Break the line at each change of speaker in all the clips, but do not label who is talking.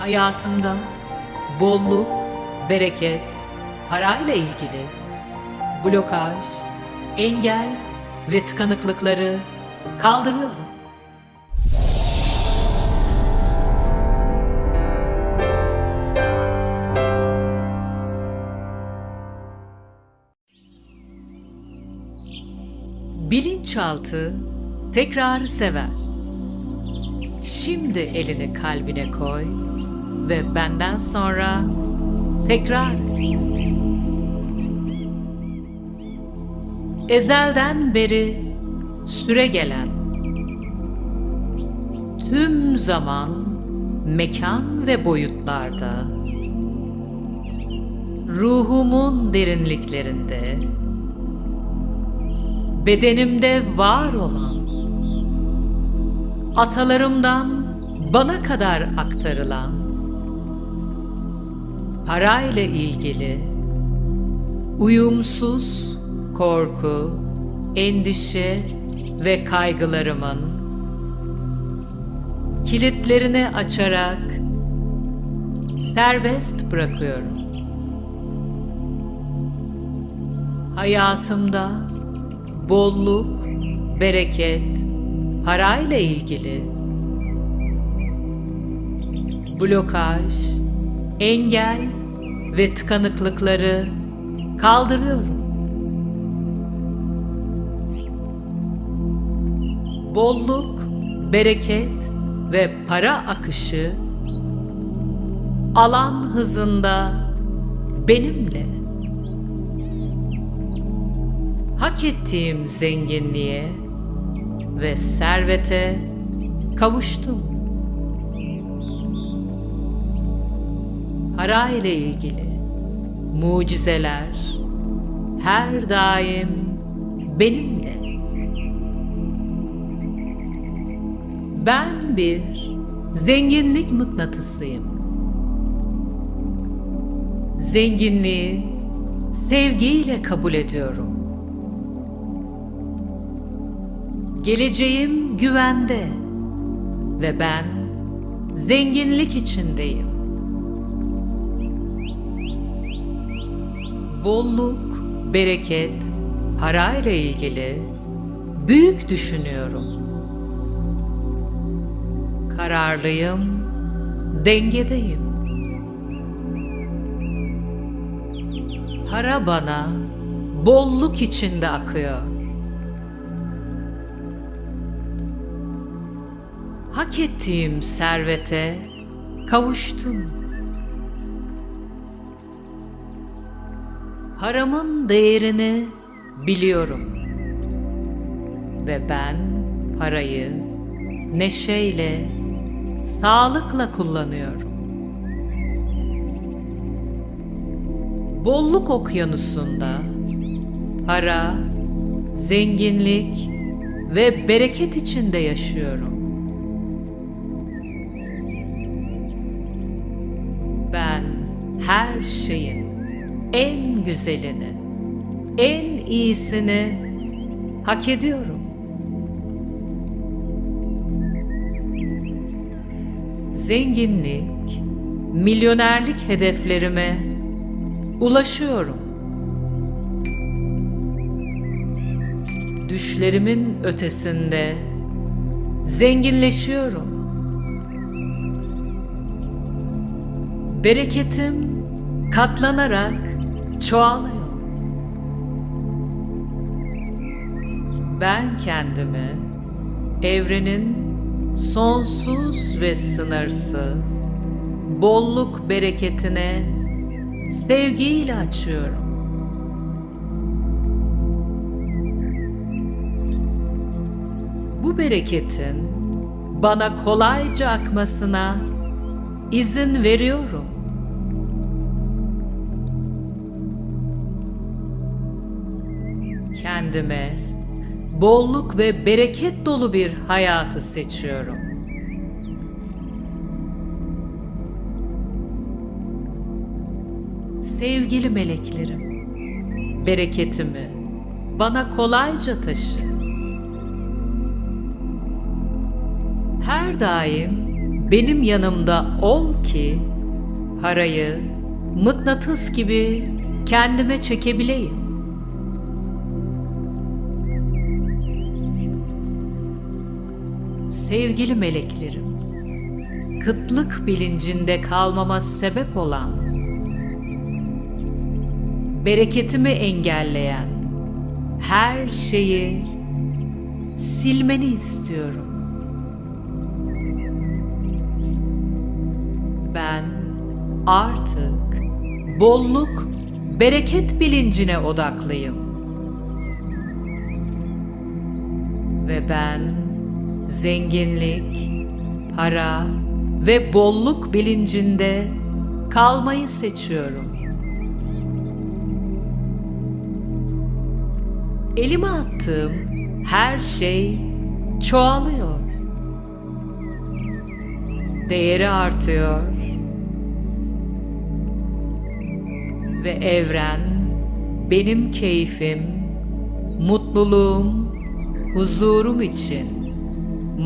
Hayatımda bolluk, bereket, parayla ilgili blokaj, engel ve tıkanıklıkları kaldırıyorum. Bilinçaltı tekrar sever. Şimdi elini kalbine koy ve benden sonra tekrar. Ezelden beri süre gelen tüm zaman, mekan ve boyutlarda ruhumun derinliklerinde bedenimde var olan atalarımdan bana kadar aktarılan parayla ilgili uyumsuz korku, endişe ve kaygılarımın kilitlerini açarak serbest bırakıyorum. Hayatımda bolluk, bereket, parayla ilgili blokaj, engel ve tıkanıklıkları kaldırıyorum. Bolluk, bereket ve para akışı alan hızında benimle hak ettiğim zenginliğe ve servete kavuştum. Para ile ilgili mucizeler her daim benimle. Ben bir zenginlik mıknatısıyım. Zenginliği sevgiyle kabul ediyorum. Geleceğim güvende ve ben zenginlik içindeyim. Bolluk, bereket, parayla ilgili büyük düşünüyorum. Kararlıyım, dengedeyim. Para bana bolluk içinde akıyor. Hak ettiğim servete kavuştum. Paramın değerini biliyorum. Ve ben parayı neşeyle, sağlıkla kullanıyorum. Bolluk okyanusunda para, zenginlik ve bereket içinde yaşıyorum. Her şeyin en güzelini, en iyisini hak ediyorum. Zenginlik, milyonerlik hedeflerime ulaşıyorum. Düşlerimin ötesinde zenginleşiyorum. Bereketim katlanarak çoğalıyor. Ben kendimi evrenin sonsuz ve sınırsız bolluk bereketine sevgiyle açıyorum. Bu bereketin bana kolayca akmasına izin veriyorum. Kendime bolluk ve bereket dolu bir hayatı seçiyorum. Sevgili meleklerim, bereketimi bana kolayca taşı. Her daim benim yanımda ol ki parayı mıknatıs gibi kendime çekebileyim. Sevgili meleklerim, kıtlık bilincinde kalmama sebep olan, bereketimi engelleyen her şeyi silmeni istiyorum. Ben artık bolluk, bereket bilincine odaklıyım. Ve ben zenginlik, para ve bolluk bilincinde kalmayı seçiyorum. Elime attığım her şey çoğalıyor. Değeri artıyor. Ve evren benim keyfim, mutluluğum, huzurum için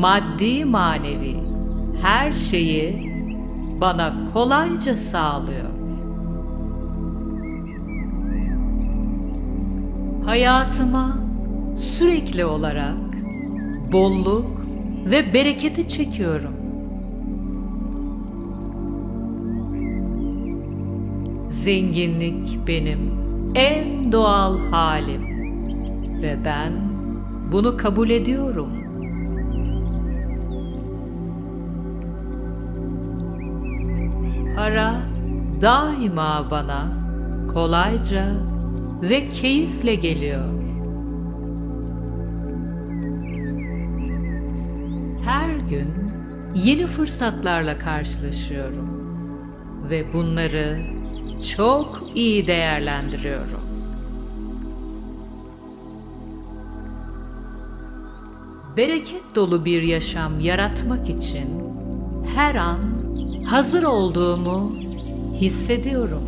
maddi manevi her şeyi bana kolayca sağlıyor. Hayatıma sürekli olarak bolluk ve bereketi çekiyorum. Zenginlik benim en doğal halim ve ben bunu kabul ediyorum. Para daima bana kolayca ve keyifle geliyor. Her gün yeni fırsatlarla karşılaşıyorum ve bunları çok iyi değerlendiriyorum. Bereket dolu bir yaşam yaratmak için her an hazır olduğumu hissediyorum.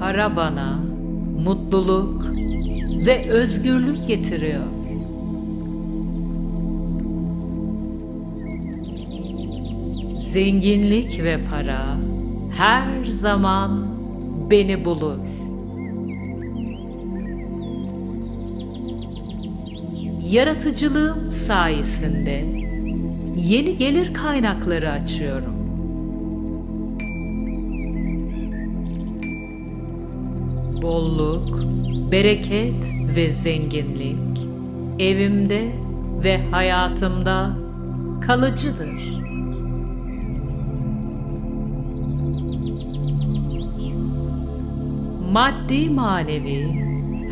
Para bana mutluluk ve özgürlük getiriyor. Zenginlik ve para her zaman beni bulur. Yaratıcılığım sayesinde yeni gelir kaynakları açıyorum. Bolluk, bereket ve zenginlik evimde ve hayatımda kalıcıdır. Maddi manevi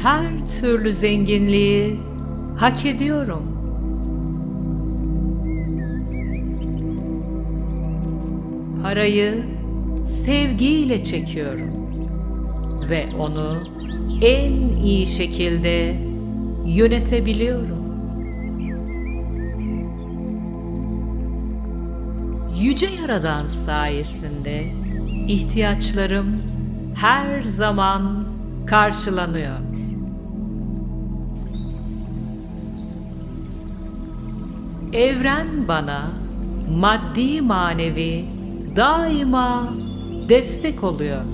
her türlü zenginliği hak ediyorum. Parayı sevgiyle çekiyorum ve onu en iyi şekilde yönetebiliyorum. Yüce Yaradan sayesinde ihtiyaçlarım her zaman karşılanıyor. Evren bana maddi manevi daima destek oluyor.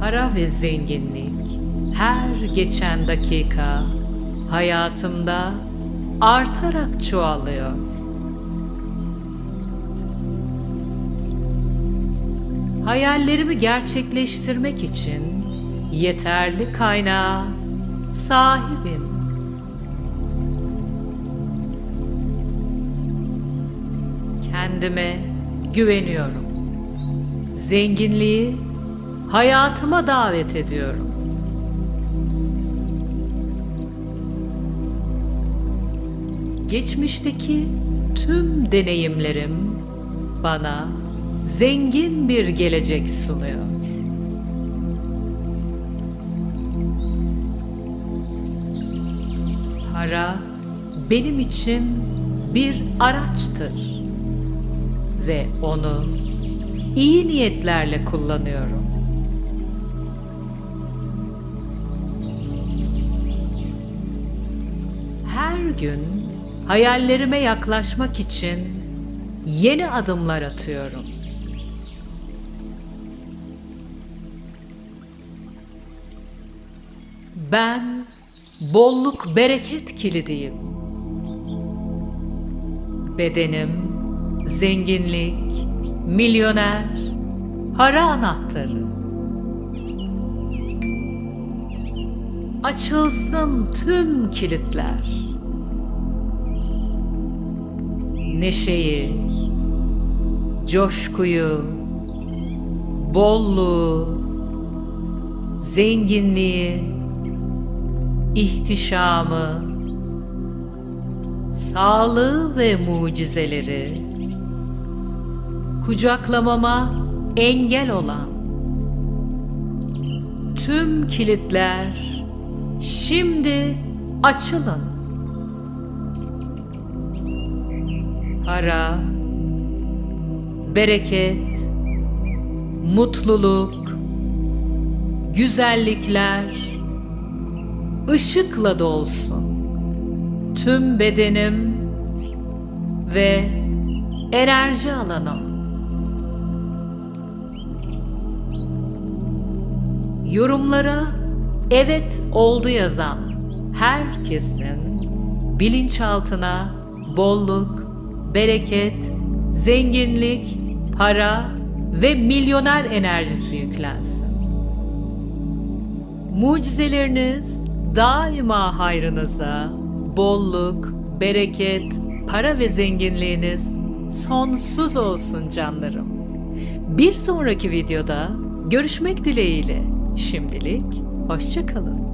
Para ve zenginlik her geçen dakika hayatımda artarak çoğalıyor. Hayallerimi gerçekleştirmek için yeterli kaynağa sahibim. Kendime güveniyorum. Zenginliği hayatıma davet ediyorum. Geçmişteki tüm deneyimlerim bana zengin bir gelecek sunuyor. sonra benim için bir araçtır ve onu iyi niyetlerle kullanıyorum. Her gün hayallerime yaklaşmak için yeni adımlar atıyorum. Ben bolluk bereket kilidiyim. Bedenim zenginlik, milyoner, para anahtarı. Açılsın tüm kilitler. Neşeyi, coşkuyu, bolluğu, zenginliği, ihtişamı, sağlığı ve mucizeleri kucaklamama engel olan tüm kilitler şimdi açılın. Para, bereket, mutluluk, güzellikler ışıkla dolsun. Tüm bedenim ve enerji alanım. Yorumlara evet oldu yazan herkesin bilinçaltına bolluk, bereket, zenginlik, para ve milyoner enerjisi yüklensin. Mucizeleriniz daima hayrınıza, bolluk, bereket, para ve zenginliğiniz sonsuz olsun canlarım. Bir sonraki videoda görüşmek dileğiyle. Şimdilik hoşçakalın.